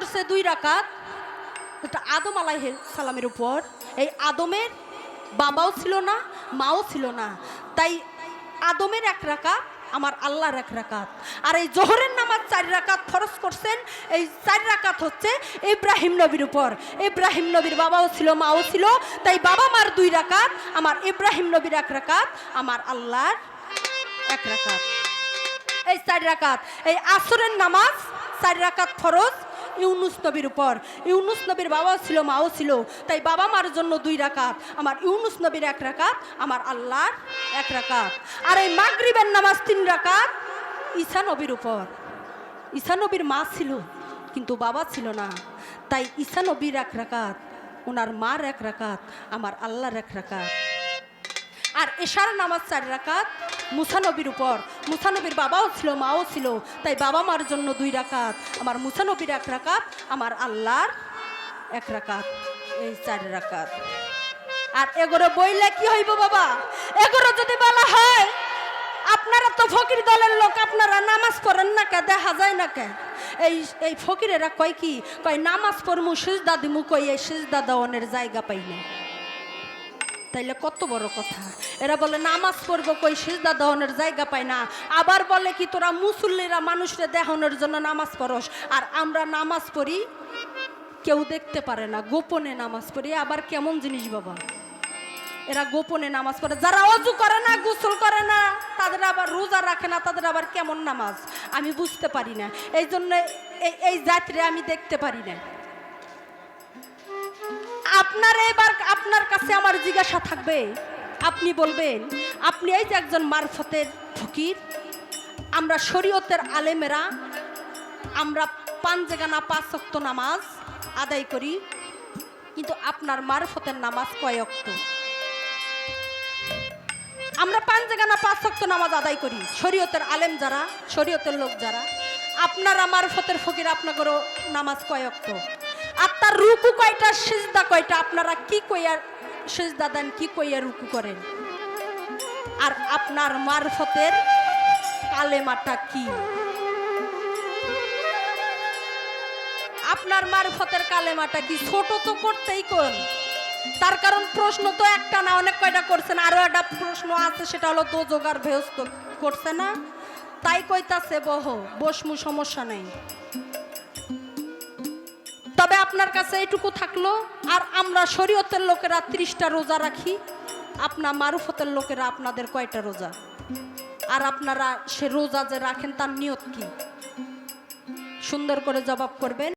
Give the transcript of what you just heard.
করছে দুই রাকাত। আদম আলাইহে সালামের উপর। এই আদমের বাবাও ছিল না, মাও ছিল না। তাই আদমের এক রাকাত, আমার আল্লাহর এক রাকাত। আর এই জোহরের নামাজ চার রাকাত খরচ করছেন, এই চার রাকাত হচ্ছে ইব্রাহিম নবীর উপর। ইব্রাহিম নবীর বাবাও ছিল, মাও ছিল। তাই বাবা মার দুই রাকাত, আমার ইব্রাহিম নবীর এক রাকাত, আমার আল্লাহর এক রাকাত। এই চার রাকাত, এই আসরের নামাজ চার রাকাত ফরজ ইউনুস নবীর উপর। ইউনুস নবীর বাবাও ছিল, মাও ছিল। তাই বাবা মার জন্য দুই রাকাত। আমার ইউনুস নবীর এক রাকাত, আমার আল্লাহর এক রাকাত। আর এই মাগরিবের নামাজ তিন রাকাত ঈসা নবীর উপর। ঈসা নবীর মা ছিল, কিন্তু বাবা ছিল না। তাই ঈসা নবীর এক রাকাত, ওনার মার এক রাকাত, আমার আল্লাহর এক রাকাত। আর এশার নামাজ চার রাকাত মুসানবীর উপর। মুসানবীর বাবাও ছিল, মাও ছিল। তাই বাবা মার জন্য দুই রাকাত। আমার মুসানবীর এক রাকাত, আমার আল্লাহর এক রাকাত। এই চার রাকাত। আর এগোরো বইলে কি হইব বাবা? এগোরো যদি বলা হয়, আপনারা তো ফকির দলের লোক, আপনারা নামাজ পড়েন না কে, দেখা যায় না কে? এই এই ফকিরেরা কয় কি? কয়, নামাজ পড়মু, সিজদা দিমু কই এই সিজদা দেওয়ানের জায়গা পাই না তাইলে কত বড় কথা। এরা বলে, নামাজ পড়ব কই? সিজদা দহনের জায়গা পায় না। আবার বলে কি, তোরা মুসল্লিরা, মানুষরে দেহনের জন্য নামাজ পড়স। আর আমরা নামাজ পড়ি, কেউ দেখতে পারে না। গোপনে নামাজ পড়ি। আবার কেমন জিনিস বাবা। এরা গোপনে নামাজ পড়ে। যারা অজু করে না, গোসল করে না, তাদের আবার রোজা রাখে না, তাদের আবার কেমন নামাজ? আমি বুঝতে পারি না। এই জন্য এই জাতিরে আমি দেখতে পারি না। আপনার এবার আপনার কাছে আমার জিজ্ঞাসা থাকবে। আপনি বলবেন, আপনি এই যে একজন মারফতের ফকির, আমরা শরীয়তের আলেমেরা, আমরা পাঞ্জেগানা পাঁচ অক্ত নামাজ আদায় করি, কিন্তু আপনার মারফতের নামাজ কয় অক্ত আমরা পাঞ্জেগানা পাঁচ অক্ত নামাজ আদায় করি, শরীয়তের আলেম যারা, শরীয়তের লোক যারা, আপনার আমার ফতের ফকির আপনাদেরও নামাজ কয় তার রুকু কয়টা, সিজদা কয়টা? আপনারা কি কইয়া সিজদা দেন, কি কইয়া রুকু করেন? আর আপনার মারফতের কালেমাটা কি? আপনার মারফতের কালেমাটা কি? ছোট তো করতেই কোন তার কারণ প্রশ্ন তো একটা না, অনেক কয়টা করছেন? আরও একটা প্রশ্ন আছে, সেটা হলো তো জোগাড় বেহস্ত করছে না? তাই কইতাছে, বহ, বসমু সমস্যা নেই। তবে আপনার কাছে এইটুকু থাকল, আর আমরা শরীয়তের লোকেরা ত্রিশটা রোজা রাখি আপনার মারুফতের লোকেরা আপনাদের কয়টা রোজা? আর আপনারা সে রোজা যে রাখেন তার নিয়ত কি? সুন্দর করে জবাব করবেন।